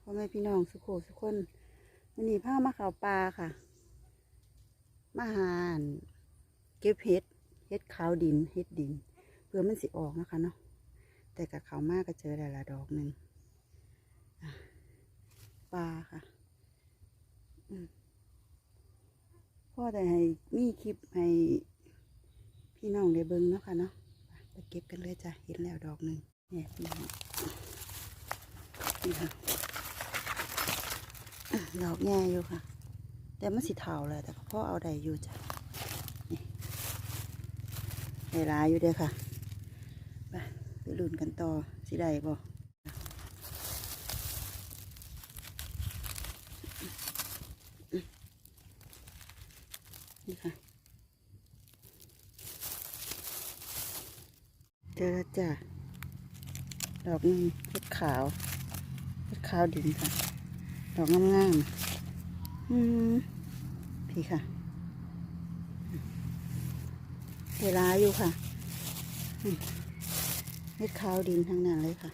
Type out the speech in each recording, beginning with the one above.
พ่อแม่พี่น้องสุโขสุคนวันนี้พามาเขาวปลาค่ะ มาหานเก็บเห็ดเห็ดขาวดินเห็ดดิน เพื่อมันสิออกนะคะเนาะแต่กับเขามากก็เจอแต่ละดอกหนึ่งปลาค่ะพ่อแต่ให้มีคลิปให้พี่น้องได้เบิ่งเนาะค่ะเนาะไปเก็บกันเลยจ้ะเห็นแล้วดอกหนึ่งเนี่ยพี่น้องนี่ค่ะ ดอกแง่อยู่ค่ะ แต่มันสีเทาเลยแต่พ่อเอาได้อยู่จ้ะนี่ได้หลายอยู่เด้อค่ะไปไปลุ้นกันต่อสิได้บ่นี่ค่ะเจอแล้วจ้ะดอกนึงเห็ดขาวเห็ดขาวดินค่ะ ดอกงามๆอืมพี่ค่ะเวลาอยู่ค่ะอืมเห็ดขาวดินทั้งนั้นเลยค่ะ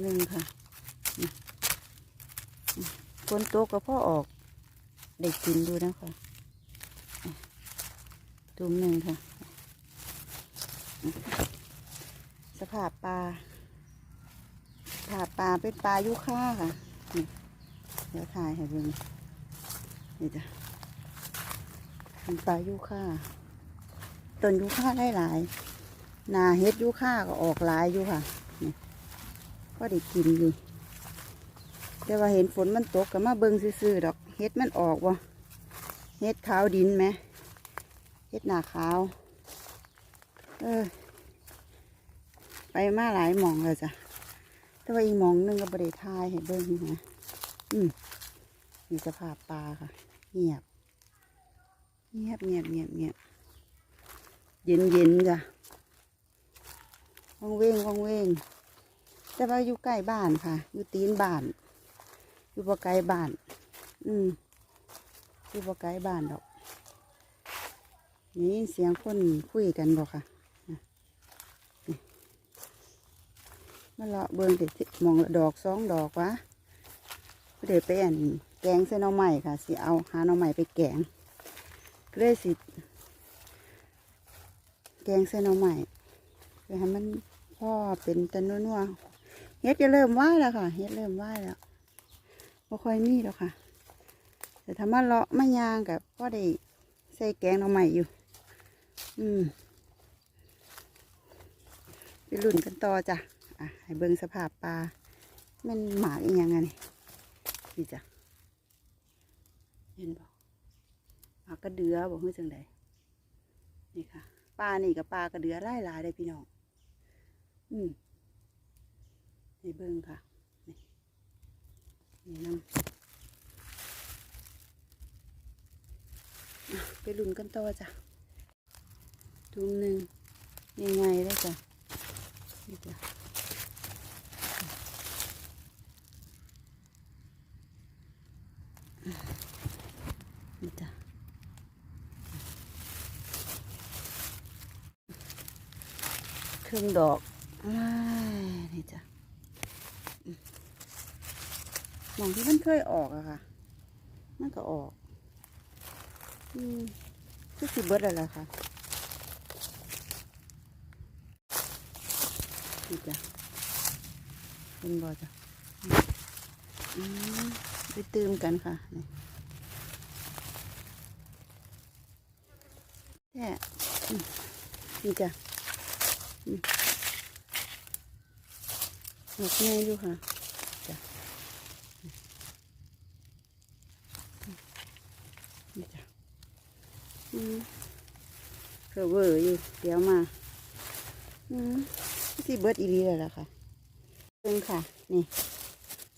หนึ่งค่ะคนโตก็พ่อออกได้กินดูนะคะอะตุ่มหนึ่งค่ะ สภาพปลา สภาพปลาเป็นปลายุค่าค่ะเดี๋ยวถ่ายให้เบิ่งนี่จ้ะเป็นปลายุค่าต้นยุค่าได้หลายนาเฮ็ดยุค่าก็ออกหลายอยู่ค่ะนี่ก็ได้กินอยู่แต่ว่าเห็นฝนมันตกก็มาเบิ่งซื่อๆดอกเฮ็ดมันออกบ่เฮ็ดขาวดินไหมเฮ็ดหนาขาว เออ ไปมาหลายหมองเลยจ้ะ แต่ว่าอีกมองหนึงก็บริทายให้เบิ้งนะอืมมีสภาพปลาค่ะ เงียบ เงียบเงียบเงียบเงียบเย็นเย็นจ้ะว่องเว้งว่องเว้งแต่ว่าอยู่ใกล้บ้านค่ะ อยู่ตีนบ้าน อยู่บ่ไกลบ้าน อืมอยู่บ่ไกลบ้านดอกนี่เสียงคนคุยกันบอกค่ะ มาเลาะเบิ่งติมองละดอกสองดอกวะเดี๋ยวไปอันแกงเส้นหน่อใหม่ค่ะสิเอาหาน่อใหม่ไปแกงก็เลยสิ แกงเส้นหน่อใหม่ไปให้มันพ่อเป็นตันนัวๆเฮ็ดจะเริ่มไหวแล้วค่ะเฮ็ดเริ่มไหวแล้วบ่ค่อยมีแล้วค่ะ แต่ถ้ามาเลาะมายางกับพ่อได้ใส่แกงน่อใหม่อยู่ อืมไปลุ่นกันต่อจ้ะ อะให้เบิ่งสภาพปลามันหมากอีหยังไงนี่ดีจ้ะเห็นบ่หมากระเดือบอกให้จังไดนี่ค่ะปลานี่กับปลากระเดือไล่ลายเลยพี่น้องอืมให้เบิ่งค่ะ นี่นี่น้ำไปลุ่นกันต่อจ้ะทุ่มหนึ่งยังไงได้จ้ะนี่จ้ะ นี่จ้ะครึ่งดอกอนี่จ้ะมหมองที่มันเคยออกอะค่ะ มันก็ออก อืมคือสิเบิร์ดอะไรค่ะนี่จ้ะเป็นบอจ้ะอืม ไปตื่มกันค่ะนี่แค่นี่จ้ะหมกแง่อยู่ค่ะจ้ะนี่จ้ะอืมเคอเวอร์อยู่ เดี๋ยวมา อืมที่เบิร์ดอีรีเลยล่ะค่ะเพิ่งค่ะ นี่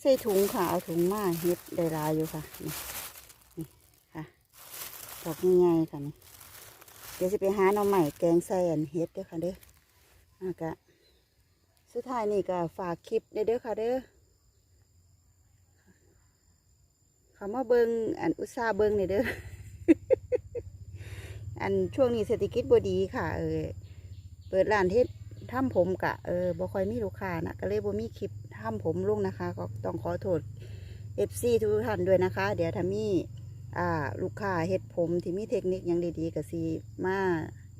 ใส่ถุงค่ะ เอาถุงมาเฮ็ดได้ลายอยู่ค่ะ นี่นี่ค่ะดอกง่ายๆค่ะนี่เดี๋ยวจะไปหาหน่อใหม่แกงใส่อันเฮ็ดเด้อค่ะเด้ออากะสุดท้ายนี่ก็ฝากคลิปเด้อค่ะเด้อขามาเบิงอันอุตสาเบิงนี่เด้อ อันช่วงนี้เศรษฐกิจบ่ดีค่ะ เออ เปิดร้านเฮ็ดทำผมกะเออบ่ค่อยมีลูกค้านะก็เลยบ่มีคลิป ทำผมลุงนะคะ ก็ต้องขอโทษ FC ทุกท่านด้วยนะคะ เดี๋ยวถ้ามีอ่าลูกค้าเฮ็ดผมที่มีเทคนิคอย่างดีๆก็สิมา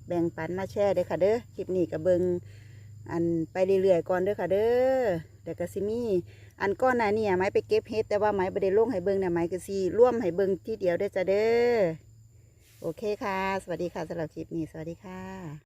แบ่งปันมาแชร์เด้อค่ะเด้อคลิปนี้ก็เบิงอันไปเรื่อยๆก่อนเด้อค่ะเด้อแต่ก็สิมีอันก้อนหน้านี่ยไม้ไปเก็บเฮ็ดแต่ว่าไม้บ่ได้ลงให้เบิงเนี่ยไม้ก็สิร่วมให้เบิงทีเดียวเด้จ้ะเด้อโอเคค่ะ สวัสดีค่ะสำหรับคลิปนี้สวัสดีค่ะ